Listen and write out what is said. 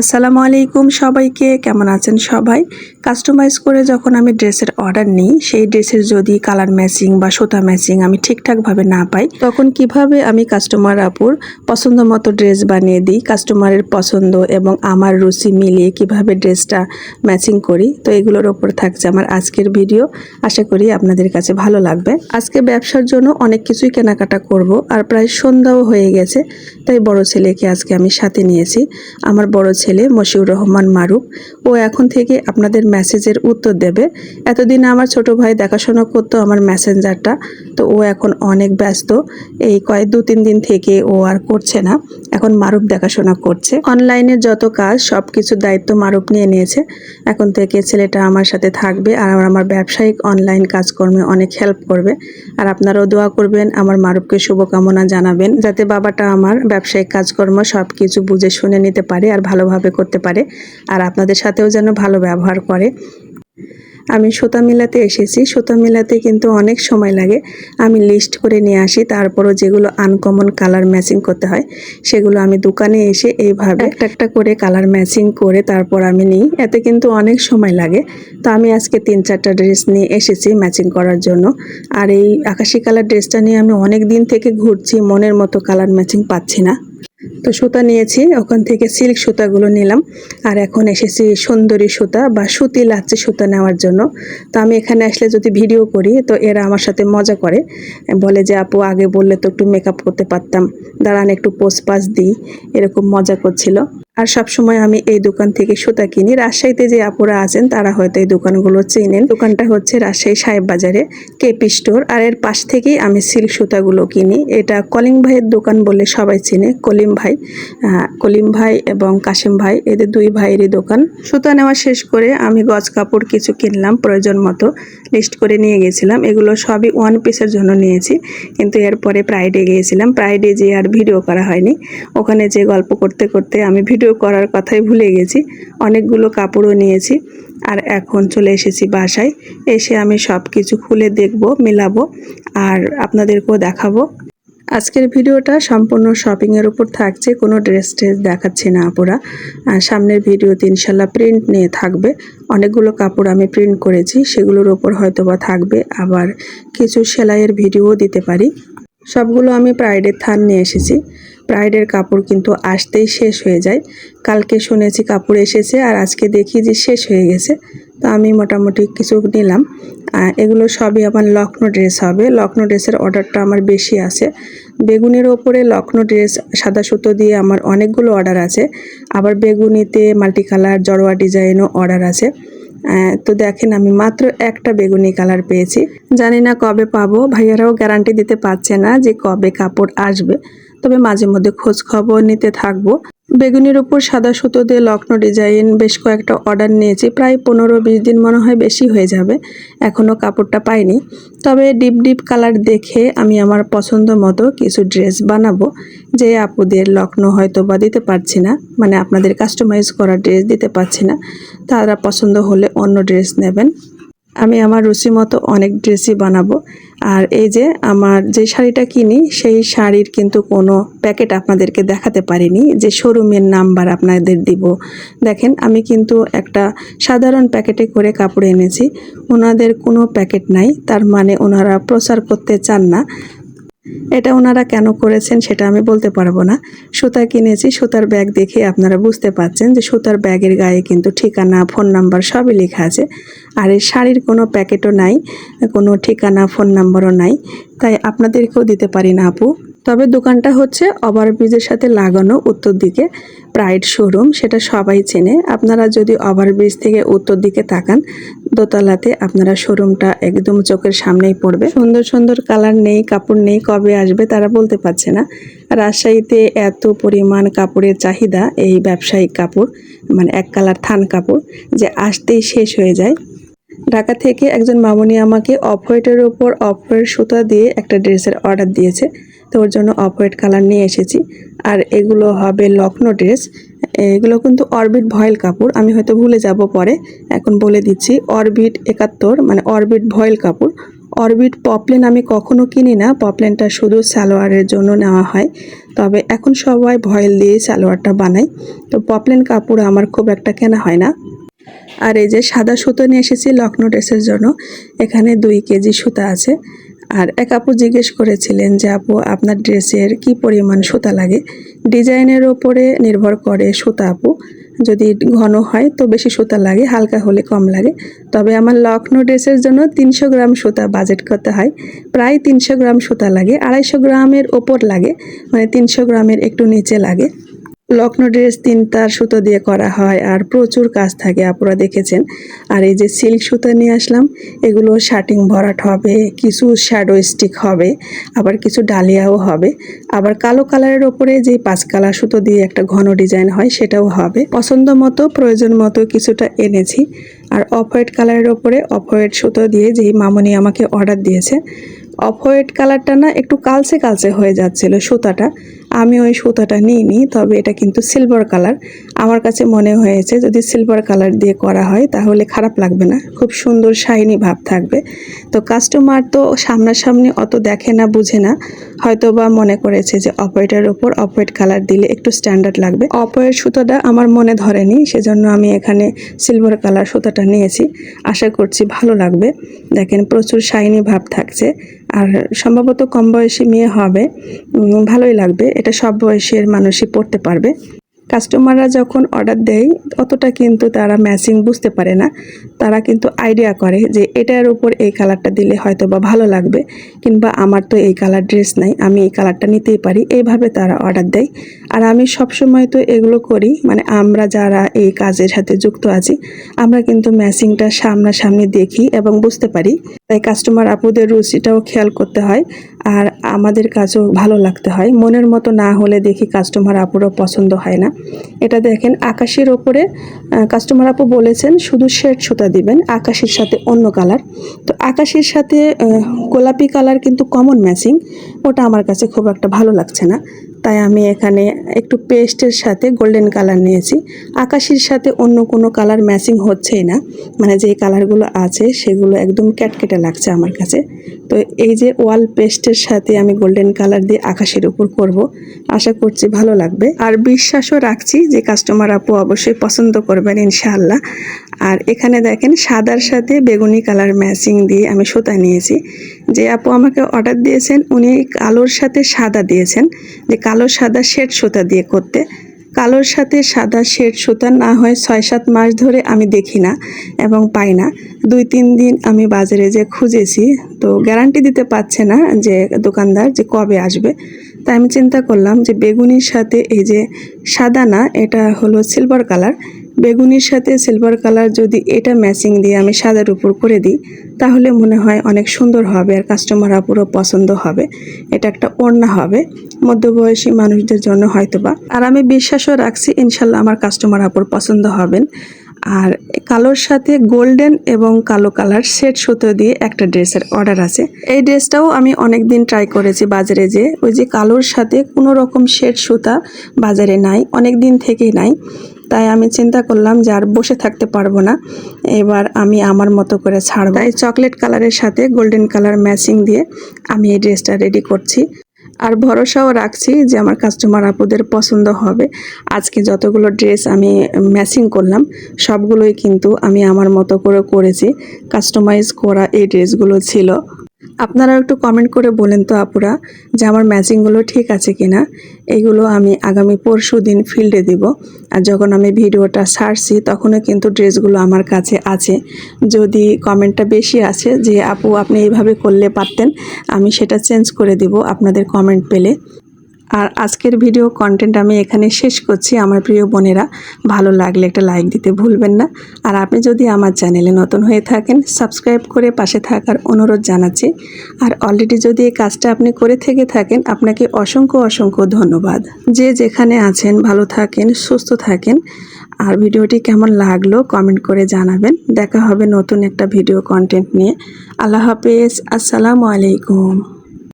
আসসালামু আলাইকুম সবাইকে, কেমন আছেন সবাই? কাস্টমাইজ করে যখন আমি ড্রেসের অর্ডার নিই, সেই ড্রেসের যদি কালার ম্যাচিং বা সুতা ম্যাচিং আমি ঠিকঠাকভাবে না পাই, তখন কীভাবে আমি কাস্টমার আপুর পছন্দ মতো ড্রেস বানিয়ে দিই কাস্টমারের পছন্দ এবং আমার রুচি মিলিয়ে কীভাবে ড্রেসটা ম্যাচিং করি, তো এগুলোর ওপর থাকছে আমার আজকের ভিডিও আশা করি আপনাদের কাছে ভালো লাগবে। আজকে ব্যবসার জন্য অনেক কিছুই কেনাকাটা করব, আর প্রায় সন্ধ্যাও হয়ে গেছে, তাই বড় ছেলেকে আজকে আমি সাথে নিয়েছি। আমার বড় ছেলে মশিউর রহমান মারুফ। ও এখন থেকে আপনাদের মেসেজের উত্তর দেবে। এতদিন আমার ছোট ভাই দেখাশোনা করতো আমার মেসেঞ্জারটা। তো ও এখন অনেক ব্যস্ত। এই কয়েক দু তিন দিন থেকে ও আর করছে না। এখন মারুফ দেখাশোনা করছে। অনলাইনের যত কাজ সব কিছুর দায়িত্ব মারুফ নিয়ে নিয়েছে। এখন থেকে ছেলেটা আমার সাথে থাকবে আর আমার ব্যবসায়িক অনলাইন কাজকর্মে অনেক হেল্প করবে। আর আপনারাও দোয়া করবেন, আমার মারুফকে শুভকামনা জানাবেন, যাতে বাবাটা আমার ব্যবসায়িক কাজকর্ম সব কিছু বুঝে শুনে নিতে পারে আর ভালোভাবে করতে পারে আর আপনাদের সাথেও যেন ভালো ব্যবহার করে। আমি সুতা মেলাতে এসেছি। সুতা মেলাতে কিন্তু অনেক সময় লাগে। আমি লিস্ট করে নিয়ে আসি। তারপরও যেগুলো আনকমন কালার ম্যাচিং করতে হয়, সেগুলো আমি দোকানে এসে এইভাবে একটা একটা করে কালার ম্যাচিং করে তারপর আমি নিই। এতে কিন্তু অনেক সময় লাগে। তো আমি আজকে তিন চারটা ড্রেস নিয়ে এসেছি ম্যাচিং করার জন্য। আর এই আকাশি কালার ড্রেসটা নিয়ে আমি অনেক দিন থেকে ঘুরছি, মনের মতো কালার ম্যাচিং পাচ্ছি না। তো সুতা নিয়েছি, ওখান থেকে সিল্ক সুতাগুলো নিলাম। আর এখন এসেছি সুন্দরী সুতা বা সুতি লাচ্ছি সুতা নেওয়ার জন্য। তো আমি এখানে আসলে যদি ভিডিও করি, তো এরা আমার সাথে মজা করে। বলে যে, আপু, আগে বললে তো একটু মেকআপ করতে পারতাম। দাঁড়ান, একটু পোস্ট পাস দিই। এরকম মজা করছিল। আর সব সময় আমি এই দোকান থেকে সুতা কিনি। রাজশাহীতে যে আপুরা আছেন, তারা হয়তো এই দোকানগুলো চেনেন। দোকানটা হচ্ছে রাজশাহী সাহেব বাজারে কেপি স্টোর আর এর পাশ থেকেই আমি সিল্ক সুতাগুলো কিনি। এটা কলিম ভাইয়ের দোকান বলে সবাই চেনে, কলিম ভাই কলিম ভাই এবং কাশিম ভাই, এদের দুই ভাইয়েরই দোকান। সুতা নেওয়া শেষ করে আমি গজ কাপড় কিছু কিনলাম প্রয়োজন মতো। লিস্ট করে নিয়ে গেছিলাম। এগুলো সবই ওয়ান পিসের জন্য নিয়েছি। কিন্তু এরপরে প্রাইডে গিয়েছিলাম। প্রাইডে যে আর ভিডিও করা হয়নি। ওখানে যে গল্প করতে করতে আমি ভিডিও করার কথাই ভুলে গেছি। অনেকগুলো কাপড়ও নিয়েছি। আর এখন চলে এসেছি বাসায়। এসে আমি সব কিছু খুলে দেখব, মেলাবো, আর আপনাদেরকেও দেখাবো। আজকের ভিডিওটা সম্পূর্ণ শপিংয়ের উপর থাকছে, কোনো ড্রেস ট্রেস দেখাচ্ছি না আপুরা। সামনের ভিডিওতে ইনশাল্লাহ প্রিন্ট নিয়ে থাকবে। অনেকগুলো কাপড় আমি প্রিন্ট করেছি, সেগুলোর ওপর হয়তো বা থাকবে, আবার কিছু সেলাইয়ের ভিডিও দিতে পারি। সবগুলো আমি প্রাইডের থান নিয়ে এসেছি। প্রাইডের কাপড় কিন্তু আসতেই শেষ হয়ে যায়। কালকে শুনেছি কাপড় এসেছে, আর আজকে দেখি যে শেষ হয়ে গেছে। তো আমি মোটামুটি কিছু নিলাম। এগুলো সবই আমার লখনৌ ড্রেস হবে। লখনৌ ড্রেসের অর্ডারটা আমার বেশি আছে। বেগুনের ওপরে লখনৌ ড্রেস, সাদা সুতো দিয়ে আমার অনেকগুলো অর্ডার আছে। আবার বেগুনিতে মাল্টি কালার জড়োয়া ডিজাইনও অর্ডার আছে। তো দেখেন আমি মাত্র একটা বেগুনি কালার পেয়েছি। জানি না কবে পাবো, ভাইয়ারাও গ্যারান্টি দিতে পারছে না যে কবে কাপড় আসবে। তবে মাঝে মধ্যে খোঁজ খবর নিতে থাকব। বেগুনির উপর সাদা সুতো দিয়ে লখনৌ ডিজাইন বেশ কয়েকটা অর্ডার নিয়েছি। প্রায় পনেরো বিশ দিন মনে হয় বেশি হয়ে যাবে। এখনও কাপড়টা পাইনি। তবে ডিপ ডিপ কালার দেখে আমি আমার পছন্দ মতো কিছু ড্রেস বানাবো, যে আপুদের লখনৌ হয়তো বা দিতে পারছি না মানে আপনাদের কাস্টমাইজ করা ড্রেস দিতে পারছি না। তারা পছন্দ হলে অন্য ড্রেস নেবেন। আমি আমার রুচি মতো অনেক ড্রেসই বানাবো। আর এই যে আমার যে শাড়িটা কিনি, সেই শাড়ির কিন্তু কোনো প্যাকেট আপনাদেরকে দেখাতে পারিনি। যে শোরুমের নাম্বার আপনাদের দিব। দেখেন, আমি কিন্তু একটা সাধারণ প্যাকেটে করে কাপড় এনেছি। ওনাদের কোনো প্যাকেট নাই। তার মানে ওনারা প্রচার করতে চান না। এটা ওনারা কেন করেছেন সেটা আমি বলতে পারব না। সুতা কিনেছি, সুতার ব্যাগ দেখে আপনারা বুঝতে পারছেন যে সুতার ব্যাগের গায়ে কিন্তু ঠিকানা, ফোন নাম্বার সবই লেখা আছে। আর এই শাড়ির কোনো প্যাকেটও নাই, কোনো ঠিকানা, ফোন নাম্বারও নাই। তাই আপনাদেরকেও দিতে পারি না আপু। তবে দোকানটা হচ্ছে ওভারব্রিজের সাথে লাগানো উত্তর দিকে প্রাইড শোরুম, সেটা সবাই চেনে। আপনারা যদি ওভারব্রিজ থেকে উত্তর দিকে তাকান, দোতলাতে আপনারা শোরুমটা একদম চোখের সামনেই পড়বে। সুন্দর সুন্দর কালার নেই, কাপড় নেই, কবে আসবে তারা বলতে পারছে না। রাজশাহীতে এত পরিমাণ কাপড়ের চাহিদা, এই ব্যবসায়িক কাপড় মানে এক কালার থান কাপড়, যে আসতেই শেষ হয়ে যায়। ঢাকা থেকে একজন মামনি আমাকে অফ হোয়াইটের উপর অফ হোয়াইট সুতা দিয়ে একটা ড্রেসের অর্ডার দিয়েছে। তো ওর জন্য অফ হোয়াইট কালার নিয়ে এসেছি। আর এগুলো হবে লখনৌ ড্রেস এগুলো কিন্তু অরবিট ভয়েল কাপড়। আমি হয়তো ভুলে যাব পরে। এখন বলে দিচ্ছি, অরবিট একাত্তর মানে অরবিট ভয়েল কাপড়। অরবিট পপলেন আমি কখনো কিনি না। পপলেনটা শুধু সালোয়ারের জন্য নেওয়া হয়। তবে এখন সবাই ভয়েল দিয়ে সালোয়ারটা বানায়। তো পপলেন কাপড় আমার খুব একটা কেনা হয় না। আর এই যে সাদা সুতো নিয়ে এসেছি লখনৌ ড্রেসের জন্য। এখানে দুই কেজি সুতা আছে। আর এক আপু জিজ্ঞেস করেছিলেন যে, আপু, আপনার ড্রেসের কি পরিমাণ সুতা লাগে? ডিজাইনের ওপরে নির্ভর করে সুতা, আপু। যদি ঘন হয় তো বেশি সুতা লাগে, হালকা হলে কম লাগে। তবে আমার লখনৌ ড্রেসের জন্য তিনশো গ্রাম সুতা বাজেট করতে হয়। প্রায় তিনশো গ্রাম সুতা লাগে, আড়াইশো গ্রামের ওপর লাগে মানে তিনশো গ্রামের একটু নিচে লাগে। লখনৌ ড্রেস তিন তার সুতো দিয়ে করা হয় আর প্রচুর কাজ থাকে। আপনারা দেখেছেন? আর এই যে সিল্ক সুতো নিয়ে আসলাম, এগুলো শার্টিং ভরাট হবে, কিছু শ্যাডো স্টিক হবে, আবার কিছু ডালিয়াও হবে। আবার কালো কালারের ওপরে যে পাঁচ কালার সুতো দিয়ে একটা ঘন ডিজাইন হয়, সেটাও হবে। পছন্দ মতো, প্রয়োজন মতো কিছুটা এনেছি। আর অফ হোয়াইট কালারের ওপরে অফ হোয়াইট সুতো দিয়ে যেই মামনি আমাকে অর্ডার দিয়েছে অফ হোয়াইট কালারটা না একটু কালচে কালচে হয়ে যাচ্ছিল সুতাটা। আমি ওই সুতাটা নিইনি, তবে এটা কিন্তু সিলভার কালার আমার কাছে মনে হয়েছে যদি সিলভার কালার দিয়ে করা হয় তাহলে খারাপ লাগবে না, খুব সুন্দর শাইনি ভাব থাকবে। তো কাস্টমার তো সামনাসামনি অত দেখে না, বুঝে না। হয়তো বা মনে করেছে যে অপয়েটের ওপর অপয়েট কালার দিলে একটু স্ট্যান্ডার্ড লাগবে। অপয়েট সুতোটা আমার মনে ধরেনি, সেজন্য আমি এখানে সিলভার কালার সুতাটা নিয়েছি। আশা করছি ভালো লাগবে। দেখেন প্রচুর শাইনি ভাব থাকছে। আর সম্ভবত কম বয়সী মেয়ে হবে ভালোই লাগবে, এটা সব বয়সের মানুষই পড়তে পারবে। কাস্টমাররা যখন অর্ডার দেয়, অতটা কিন্তু তারা ম্যাচিং বুঝতে পারে না। তারা কিন্তু আইডিয়া করে যে এটার উপর এই কালারটা দিলে হয়তো বা ভালো লাগবে, কিংবা আমার তো এই কালার ড্রেস নাই, আমি এই কালারটা নিতেই পারি। এইভাবে তারা অর্ডার দেয়। আর আমি সবসময় তো এগুলো করি মানে আমরা যারা এই কাজের সাথে যুক্ত আছি, আমরা কিন্তু ম্যাচিংটা সামনাসামনি দেখি এবং বুঝতে পারি। তাই কাস্টমার আপুদের রুচিটাও খেয়াল করতে হয় আর আমাদের কাজও ভালো লাগতে হয়। মনের মতো না হলে দেখি কাস্টমার আপুরও পছন্দ হয় না। এটা দেখেন আকাশের ওপরে কাস্টমার আপু বলেছেন, শুধু শেড সুতা দিবেন, আকাশের সাথে অন্য কালার তো আকাশের সাথে গোলাপি কালার কিন্তু কমন ম্যাচিং ওটা আমার কাছে খুব একটা ভালো লাগছে না। তাই আমি এখানে একটু পেস্টের সাথে গোল্ডেন কালার নিয়েছি। আকাশির সাথে অন্য কোনো কালার ম্যাচিং হচ্ছেই না। মানে যে কালারগুলো আছে সেগুলো একদম ক্যাটকেটে লাগছে আমার কাছে। তো এই যে ওয়াল পেস্টের সাথে আমি গোল্ডেন কালার দিয়ে আকাশের উপর করব, আশা করছি ভালো লাগবে। আর বিশ্বাসও রাখছি যে কাস্টমার আপু অবশ্যই পছন্দ করবেন ইনশাআল্লাহ। আর এখানে দেখেন সাদার সাথে বেগুনি কালার ম্যাচিং দিয়ে আমি সুতা নিয়েছি। যে আপু আমাকে অর্ডার দিয়েছেন, উনি কালোর সাথে সাদা দিয়েছেন। যে কালো সাদা শেড সুতা দিয়ে করতে। কালোর সাথে সাদা শেড সুতা না হয় ছয় সাত মাস ধরে আমি দেখি না এবং পাই না। দুই তিন দিন আমি বাজারে যে খুঁজেছি, তো গ্যারান্টি দিতে পারছে না যে দোকানদার যে কবে আসবে। তাই আমি চিন্তা করলাম যে বেগুনির সাথে এই যে সাদা না, এটা হলো সিলভার কালার বেগুনির সাথে সিলভার কালার যদি এটা ম্যাচিং দিয়ে আমি সাদার উপর করে দিই, তাহলে মনে হয় অনেক সুন্দর হবে আর কাস্টমার পুরো পছন্দ হবে। এটা একটা ওড়না হবে। মধ্যবয়সী মানুষদের জন্য হয়তোবা। আর আমি বিশ্বাসও রাখছি, ইনশাল্লাহ আমার কাস্টমার আপুর পছন্দ হবেন। আর কালোর সাথে গোল্ডেন এবং কালো কালার সেট সুতো দিয়ে একটা ড্রেসের অর্ডার আছে। এই ড্রেসটাও আমি অনেক দিন ট্রাই করেছি বাজারে যে ওই যে কালোর সাথে কোনো রকম শেড সুতা বাজারে নাই অনেক দিন থেকেই নাই। তাই আমি চিন্তা করলাম যে আর বসে থাকতে পারব না, এবার আমি আমার মতো করে ছাড়বো। তাই চকলেট কালারের সাথে গোল্ডেন কালার ম্যাচিং দিয়ে আমি এই ড্রেসটা রেডি করছি। আর ভরসাও রাখছি যে আমার কাস্টমার আপুদের পছন্দ হবে। আজকে যতগুলো ড্রেস আমি ম্যাচিং করলাম, সবগুলোই কিন্তু আমি আমার মতো করে করেছি। কাস্টমাইজ করা এই ড্রেসগুলো ছিল। আপনারা একটু কমেন্ট করে বলেন তো আপুরা যে আমার ম্যাচিংগুলো ঠিক আছে কি না এইগুলো আমি আগামী পরশু দিন ফিল্ডে দিব। আর যখন আমি ভিডিওটা সারছি তখনও কিন্তু ড্রেসগুলো আমার কাছে আছে। যদি কমেন্টটা বেশি আছে যে আপু আপনি এইভাবে করলে পারতেন, আমি সেটা চেঞ্জ করে দিব আপনাদের কমেন্ট পেলে। আর আজকের ভিডিও কন্টেন্ট আমি এখানে শেষ করছি। আমার প্রিয় বোনেরা, ভালো লাগলে একটা লাইক দিতে ভুলবেন না। আর আপনি যদি আমার চ্যানেলে নতুন হয়ে থাকেন সাবস্ক্রাইব করে পাশে থাকার অনুরোধ জানাচ্ছি। আর অলরেডি যদি এই কাজটা আপনি করে থেকে থাকেন, আপনাকে অসংখ্য অসংখ্য ধন্যবাদ। যে যেখানে আছেন, ভালো থাকেন, সুস্থ থাকেন। আর ভিডিওটি কেমন লাগল কমেন্ট করে জানাবেন। দেখা হবে নতুন একটা ভিডিও কন্টেন্ট নিয়ে। আল্লাহ হাফেজ, আসসালামু আলাইকুম।